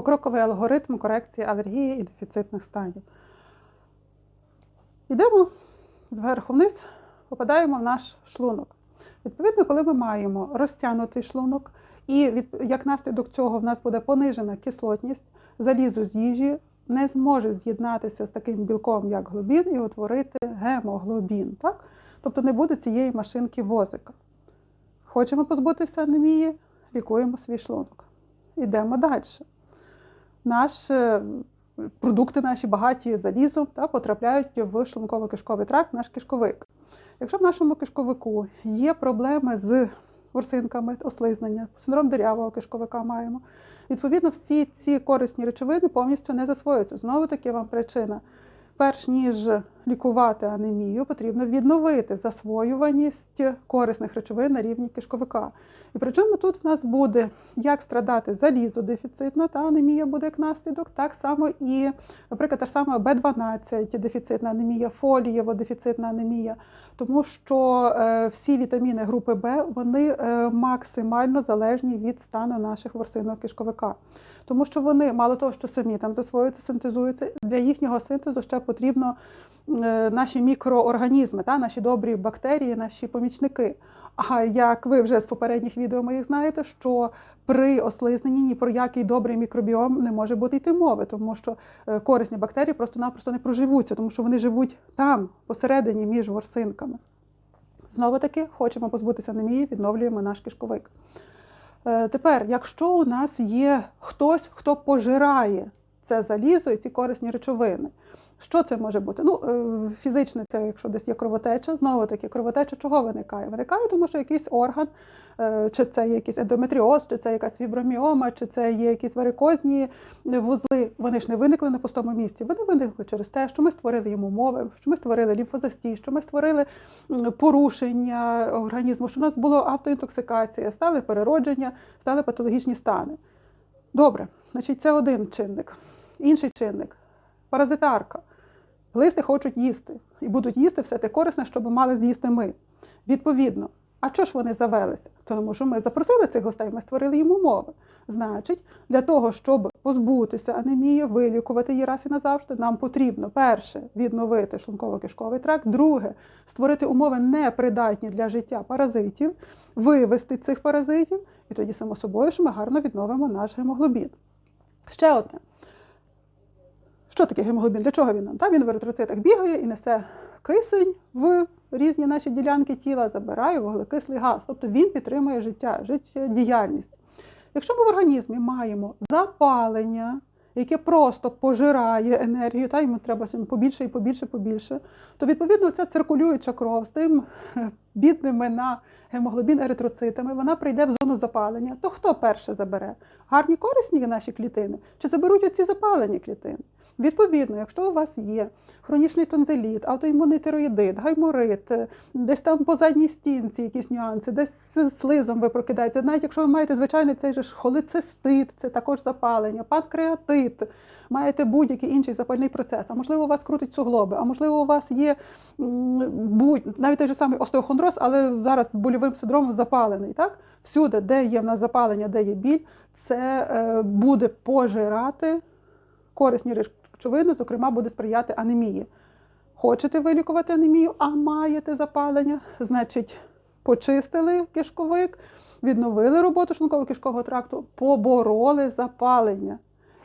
покроковий алгоритм корекції алергії і дефіцитних станів. Йдемо зверху вниз, попадаємо в наш шлунок. Відповідно, коли ми маємо розтягнутий шлунок, і від, як наслідок цього в нас буде понижена кислотність, залізо з їжі не зможе з'єднатися з таким білком, як глобін, і утворити гемоглобін. Так? Тобто не буде цієї машинки возика. Хочемо позбутися анемії, лікуємо свій шлунок. Йдемо далі. Наш, е, продукти наші багаті залізом та, потрапляють в шлунково-кишковий тракт, наш кишковик. Якщо в нашому кишковику є проблеми з ворсинками, ослизнення, синдром дирявого кишковика маємо, відповідно, всі ці корисні речовини повністю не засвоюються. Знову таки вам причина. Перш ніж лікувати анемію, потрібно відновити засвоюваність корисних речовин на рівні кишковика. І причому тут в нас буде як страдати залізодефіцитна, та анемія буде як наслідок, так само і, наприклад, та ж сама Б12 дефіцитна анемія, фолієво дефіцитна анемія, тому що е, всі вітаміни групи Б вони е, максимально залежні від стану наших ворсинок кишковика. Тому що вони, мало того, що самі там засвоюються, синтезуються, для їхнього синтезу ще потрібно наші мікроорганізми, та, наші добрі бактерії, наші помічники. А як ви вже з попередніх відео моїх знаєте, що при ослизненні ні про який добрий мікробіом не може бути йти мови, тому що е, корисні бактерії просто-напросто не проживуться, тому що вони живуть там, посередині між ворсинками. Знову таки, хочемо позбутися анемії, відновлюємо наш кишковик. Е, Тепер, якщо у нас є хтось, хто пожирає це залізо і ці корисні речовини, що це може бути? Ну, е, фізично, це якщо десь є кровотеча, знову таки, кровотеча чого виникає? Виникає, тому що якийсь орган, е, чи це є якийсь ендометріоз, чи це якась фіброміома, чи це є якісь варикозні вузли, вони ж не виникли на пустому місці. Вони виникли через те, що ми створили їм умови, що ми створили лімфозастій, що ми створили порушення організму, що у нас було автоінтоксикація, стали переродження, стали патологічні стани. Добре, значить, це один чинник. Інший чинник паразитарка. Глисти хочуть їсти і будуть їсти все те корисне, що мали з'їсти ми. Відповідно, а чого ж вони завелися? Тому що ми запросили цих гостей, ми створили їм умови. Значить, для того, щоб позбутися анемії, вилікувати її раз і назавжди, нам потрібно перше відновити шлунково-кишковий тракт, друге створити умови непридатні для життя паразитів, вивести цих паразитів, і тоді, само собою, що ми гарно відновимо наш гемоглобін. Ще одне. Що таке гемоглобін? Для чого він нам? Він в еритроцитах бігає і несе кисень в різні наші ділянки тіла, забирає вуглекислий газ. Тобто він підтримує життя, життєдіяльність. Якщо ми в організмі маємо запалення, яке просто пожирає енергію, та йому треба побільше і побільше, побільше, то відповідно ця циркулююча кров з тим бідними на гемоглобін еритроцитами, вона прийде в зону запалення. То хто перше забере? Гарні корисні наші клітини чи заберуть оці запалені клітини? Відповідно, якщо у вас є хронічний тонзиліт, автоімунний тироїдит, гайморит, е, десь там по задній стінці якісь нюанси, десь з слизом ви прокидаєтеся, навіть якщо ви маєте звичайний цей же холецистит, це також запалення, панкреатит, маєте будь-який інший запальний процес, а можливо, у вас крутить суглоби, а можливо, у вас є будь, навіть той же самий остеохондроз, але зараз больовим синдромом запалений. Так? Всюди, де є в нас запалення, де є біль, це е, буде пожирати корисні речовини, зокрема, буде сприяти анемії. Хочете вилікувати анемію, а маєте запалення, значить, почистили кишковик, відновили роботу шлунково-кишкового тракту, побороли запалення.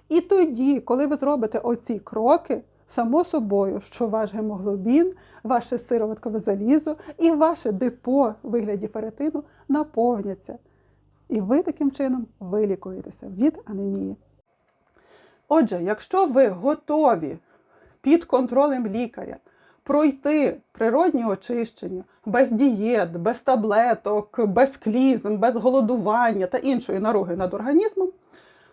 І тоді, коли ви зробите оці кроки, само собою, що ваш гемоглобін, ваше сироваткове залізо і ваше депо в вигляді феретину наповняться. І ви таким чином вилікуєтеся від анемії. Отже, якщо ви готові під контролем лікаря пройти природні очищення без дієт, без таблеток, без клізм, без голодування та іншої наруги над організмом,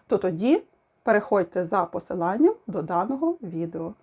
то тоді переходьте за посиланням до даного відео.